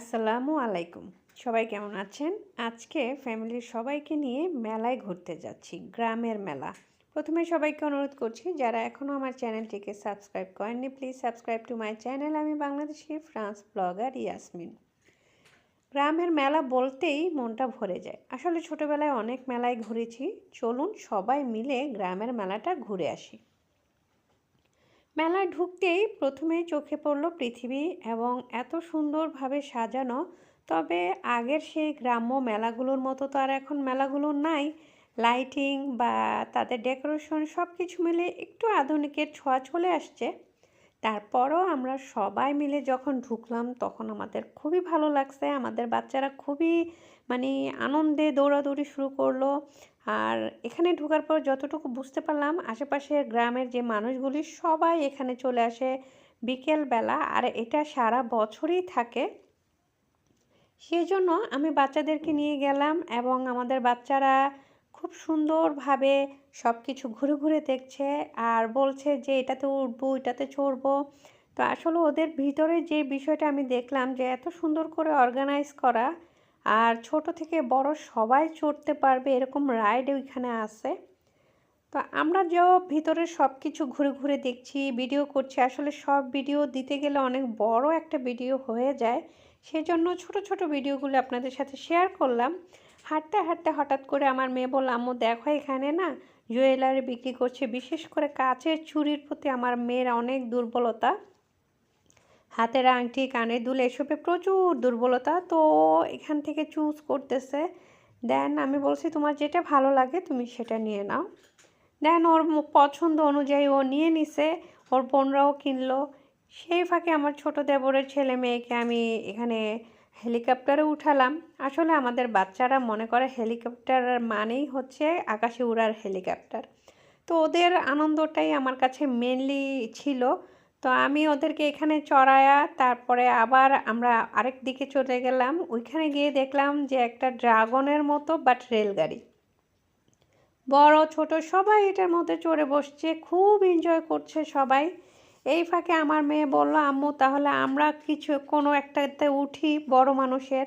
আসসালামু আলাইকুম। সবাই কেমন আছেন? আজকে ফ্যামিলির সবাইকে নিয়ে মেলায় ঘুরতে যাচ্ছি, গ্রামের মেলা। প্রথমে সবাইকে অনুরোধ করছি, যারা এখনও আমার চ্যানেলটিকে সাবস্ক্রাইব করেননি, please subscribe to my channel. আমি বাংলাদেশি ফ্রান্স ব্লগার ইয়াসমিন। গ্রামের মেলা বলতেই মনটা ভরে যায়। আসলে ছোটোবেলায় অনেক মেলায় ঘুরেছি। চলুন সবাই মিলে গ্রামের মেলাটা ঘুরে আসি। মেলায় ঢুকতেই প্রথমে চোখে পড়ল পৃথিবী এবং এত সুন্দরভাবে সাজানো, তবে আগের সেই গ্রাম্য মেলাগুলোর মতো তো আর এখন মেলাগুলো নাই। লাইটিং বা তাদের ডেকোরেশন সব কিছু মিলে একটু আধুনিকের ছোঁয়া চলে আসছে। তারপরও আমরা সবাই মিলে যখন ঢুকলাম, তখন আমাদের খুবই ভালো লাগছে। আমাদের বাচ্চারা খুবই মানে আনন্দে দৌড়াদৌড়ি শুরু করল। আর এখানে ঢোকার পর যতটুকু বুঝতে পারলাম, আশেপাশের গ্রামের যে মানুষগুলি সবাই এখানে চলে আসে বিকেলবেলা। আর এটা সারা বছরই থাকে। সেজন্য আমি বাচ্চাদেরকে নিয়ে গেলাম এবং আমাদের বাচ্চারা খুব সুন্দরভাবে সব কিছু ঘুরে ঘুরে দেখছে আর বলছে যে এটাতে উঠবো এটাতে চড়বো। তো আসলে ওদের ভিতরে যে বিষয়টা আমি দেখলাম যে, এত সুন্দর করে অর্গানাইজ করা আর ছোট থেকে বড় সবাই চড়তে পারবে এরকম রাইড ওইখানে আছে। তো আমরা যে ভিতরে সব কিছু ঘুরে ঘুরে দেখছি ভিডিও করছি, আসলে সব ভিডিও দিতে গেলে অনেক বড় একটা ভিডিও হয়ে যায়। সেজন্য ছোট ছোট ভিডিওগুলো আপনাদের সাথে শেয়ার করলাম। হাঁটতে হাঁটতে হঠাৎ করে আমার মেয়ে বলল, আম্মু, দেখো এখানে না জুয়েলারি বিক্রি করছে। বিশেষ করে কাচের চুরির প্রতি আমার মেয়ের অনেক দুর্বলতা। হাতের আংটি, কানে দুল এসবে প্রচুর দুর্বলতা। তো এখান থেকে চুজ করতেছে। দেন আমি বলছি, তোমার যেটা ভালো লাগে তুমি সেটা নিয়ে নাও। দেন ওর পছন্দ অনুযায়ী ও নিয়ে নিছে। ওর বোনরাও কিনলো। সেই ফাঁকে আমার ছোট দেবরের ছেলে মেয়েকে আমি এখানে হেলিকপ্টারে উঠালাম। আসলে আমাদের বাচ্চারা মনে করে হেলিকপ্টার মানেই হচ্ছে আকাশে উড়ার হেলিকপ্টার। তো ওদের আনন্দটাই আমার কাছে মেনলি ছিল। তো আমি ওদেরকে এখানে চড়ায়া, তারপরে আবার আমরা আরেক দিকে চলে গেলাম। ওইখানে গিয়ে দেখলাম যে একটা ড্রাগনের মতো বাট রেলগাড়ি। বড়, ছোট, সবাই এটার মধ্যে চড়ে বসছে। খুব এনজয় করছে সবাই। এই ফাঁকে আমার মেয়ে বলল, আম্মু, তাহলে আমরা কিছু, কোনো একটাতে উঠি বড় মানুষের।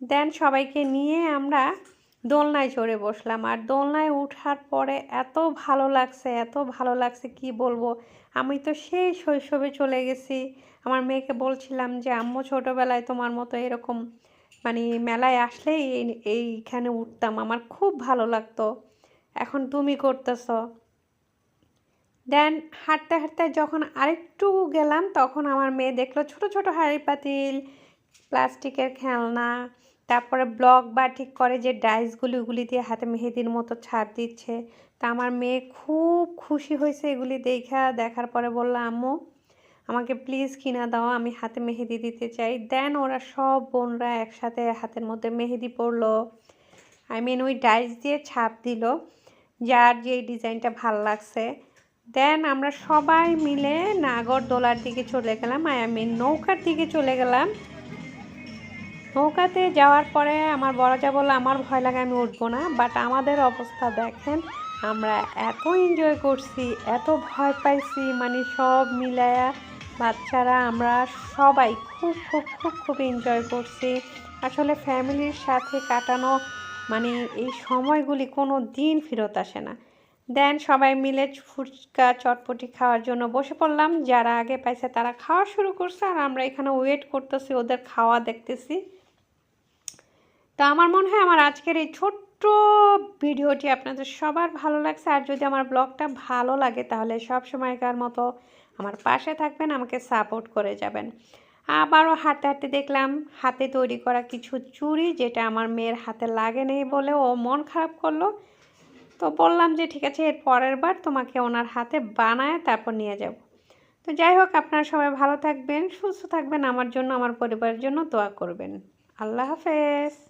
দেন সবাইকে নিয়ে আমরা দোলনায় চড়ে বসলাম। আর দোলনায় উঠার পরে এত ভালো লাগছে, এত ভালো লাগছে, কি বলব? আমি তো সেই শৈশবে চলে গেছি। আমার মেয়েকে বলছিলাম যে, আম্মু, ছোটোবেলায় তোমার মতো এরকম মানে মেলায় আসলেই এইখানে উঠতাম। আমার খুব ভালো লাগতো। এখন তুমি করতেছ। দেন হাঁটতে হাঁটতে যখন আরেকটু গেলাম, তখন আমার মেয়ে দেখল ছোট ছোট হাঁড়ি পাতিল, প্লাস্টিকের খেলনা, তারপরে ব্লক বা ঠিক করে যে ডাইসগুলি ওগুলি দিয়ে হাতে মেহেদির মতো ছাপ দিচ্ছে। তা আমার মেয়ে খুব খুশি হয়েছে এগুলি দেখা। দেখার পরে বলল, আম্মু, আমাকে প্লিজ কিনা দাও, আমি হাতে মেহেদি দিতে চাই। দেন ওরা সব বোনরা একসাথে হাতের মধ্যে মেহেদি পড়ল আই মিন ওই ডাইস দিয়ে ছাপ দিল, যার যে ডিজাইনটা ভালো লাগছে। দেন আমরা সবাই মিলে নাগরদোলার দিকে চলে গেলাম, আই আমি নৌকার দিকে চলে গেলাম। নৌকাতে যাওয়ার পরে আমার বড় যা বলল, আমার ভয় লাগে, আমি উঠবো না। বাট আমাদের অবস্থা দেখেন, আমরা এত এনজয় করছি, এত ভয় পাইছি মানে সব মিলায়া বাচ্চারা, আমরা সবাই খুব খুব খুব খুব এনজয় করছি। আসলে ফ্যামিলির সাথে কাটানো মানে এই সময়গুলি কোনো দিন ফেরত আসে না। দেন সবাই মিলে ফুচকা চটপটি খাওয়ার জন্য বসে পড়লাম। যারা আগে পাইছে তারা খাওয়া শুরু করছে আর আমরা এখানে ওয়েট করতেছি, ওদের খাওয়া দেখতেছি। তো আমার মনে হয় আমার আজকের এই ছোট্ট ভিডিওটি আপনাদের সবার ভালো লাগছে। আর যদি আমার ব্লগটা ভালো লাগে তাহলে সব সময়কার মতো আমার পাশে থাকবেন, আমাকে সাপোর্ট করে যাবেন। আবারও হাঁটতে হাঁটতে দেখলাম হাতে তৈরি করা কিছু চুড়ি যেটা আমার মেয়ের হাতে লাগে নেই বলে ও মন খারাপ করল। তো বললাম যে, ঠিক আছে, এর পরের বার তোমাকে ওনার হাতে বানায় তারপর নিয়ে যাব। তো যাই হোক, আপনারা সবাই ভালো থাকবেন, সুস্থ থাকবেন, আমার জন্য, আমার পরিবারের জন্য দোয়া করবেন। আল্লাহ হাফেজ।